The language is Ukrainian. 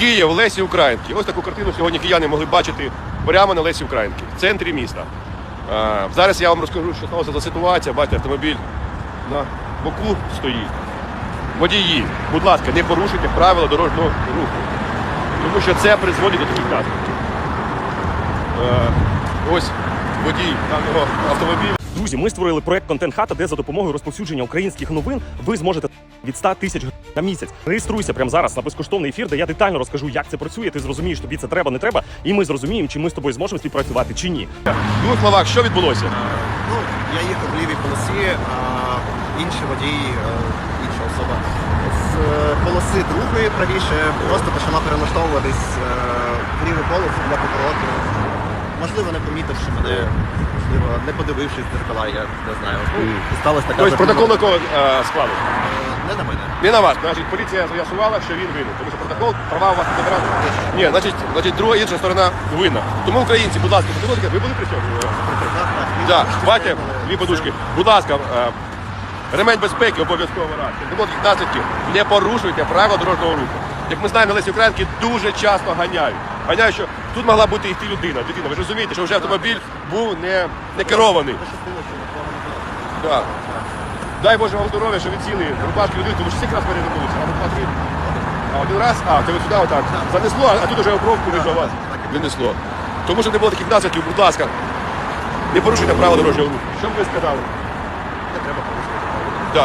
Київ, Лесі Українки. Ось таку картину сьогодні кияни могли бачити прямо на Лесі Українки, в центрі міста. Зараз я вам розкажу, що сталося за ситуація. Бачите, автомобіль на боку стоїть. Водії, будь ласка, не порушуйте правила дорожнього руху. Тому що це призводить до таких наслідків. Е, Ось водій даного автомобіля. Друзі, ми створили проект Контент Хата, де за допомогою розповсюдження українських новин ви зможете від 100 тисяч на місяць. Реєструйся прямо зараз на безкоштовний ефір, де я детально розкажу, як це працює. Ти зрозумієш, тобі це треба, не треба, і ми зрозуміємо, чи ми з тобою зможемо співпрацювати чи ні. В двох словах, що відбулося? Ну, я їхав в лівій полосі, а інший водій, е, інша особа з е, полоси другої правіше просто почала перелаштовуватись е, в ліву полосу для повороту. Можливо, не помітивши мене, можливо, не подивившись дзеркала, я не знаю. Ну, сталася така Тобто протокол якого е, складу? Е, Не на мене. Не на вас. Значить, поліція з'ясувала, що він винен. Тому що протокол права у вас не забирати. Ні, значить, значить, друга інша сторона винна. Тому українці, будь ласка, подивіться, ви були при цьому? Так, бачите, дві подушки. Будь ласка, е, ремень безпеки обов'язково раз. Не буде таких наслідків. Не порушуйте правила дорожнього руху. Як ми знаємо, на Лесі Українки дуже часто ганяють. Ганяють, що тут могла бути йти людина. Дитина, ви ж розумієте, що вже автомобіль був не, не керований. Так. Дай Боже вам здоров'я, що відсіли рубашки людини, тому що всіх раз перевернулися. А, два, три. а один раз, а, це ви сюди отак. Занесло, а тут уже обровку від вас не несло. Тому що не було таких наслідків, будь ласка, не порушуйте правила дорожнього руху. Що б ви сказали? Не треба порушувати. Да,